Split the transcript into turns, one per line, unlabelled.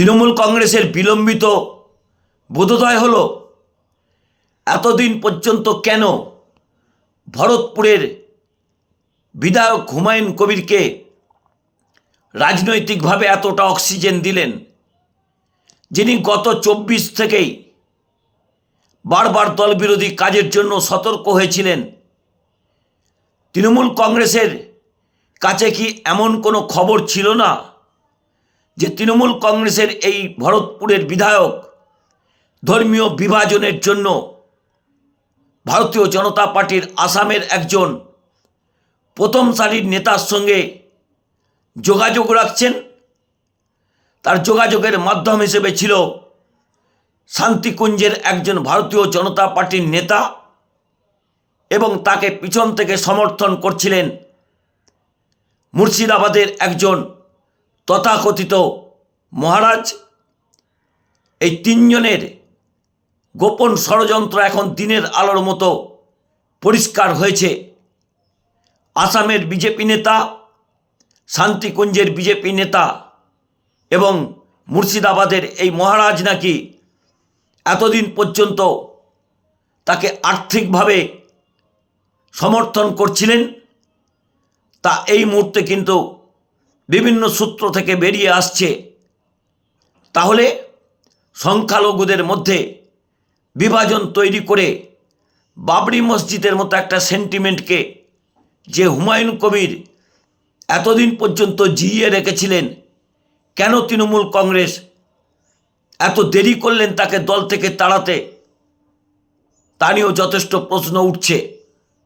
তৃণমূল কংগ্রেসের বিলম্বিত বোধোদয় হল, এতদিন পর্যন্ত কেন ভরতপুরের বিধায়ক হুমায়ুন কবিরকে রাজনৈতিকভাবে এতটা অক্সিজেন দিলেন, যিনি গত চব্বিশ থেকেই বারবার দলবিরোধী কাজের জন্য সতর্ক হয়েছিলেন, তৃণমূল কংগ্রেসের কাছে কি এমন কোনো খবর ছিল না? যে তৃণমূল কংগ্রেসের এই ভরতপুরের বিধায়ক ধর্মীয় বিভাজনের জন্য ভারতীয় জনতা পার্টির আসামের একজন প্রথম সারির নেতার সঙ্গে যোগাযোগ রাখছেন। তার যোগাযোগের মাধ্যম হিসেবে ছিল শান্তিকুঞ্জের একজন ভারতীয় জনতা পার্টির নেতা এবং তাকে পিছন থেকে সমর্থন করছিলেন মুর্শিদাবাদের একজন তথাকথিত মহারাজ, এই তিনজনের গোপন ষড়যন্ত্র এখন দিনের আলোর মতো পরিষ্কার হয়েছে। আসামের বিজেপি নেতা, শান্তিকুঞ্জের বিজেপি নেতা এবং মুর্শিদাবাদের এই মহারাজ নাকি এতদিন পর্যন্ত তাকে আর্থিকভাবে সমর্থন করছিলেন, তা এই মুহূর্তে কিন্তু বিভিন্ন সূত্র থেকে বেরিয়ে আসছে। তাহলে সংখ্যালঘুদের মধ্যে বিভাজন তৈরি করে বাবরি মসজিদের মতো একটা সেন্টিমেন্টকে যে হুমায়ুন কবির এতদিন পর্যন্ত জিইয়ে রেখেছিলেন, কেন তৃণমূল কংগ্রেস এত দেরি করলেন তাকে দল থেকে তাড়াতে? তা নিয়েও যথেষ্ট প্রশ্ন উঠছে।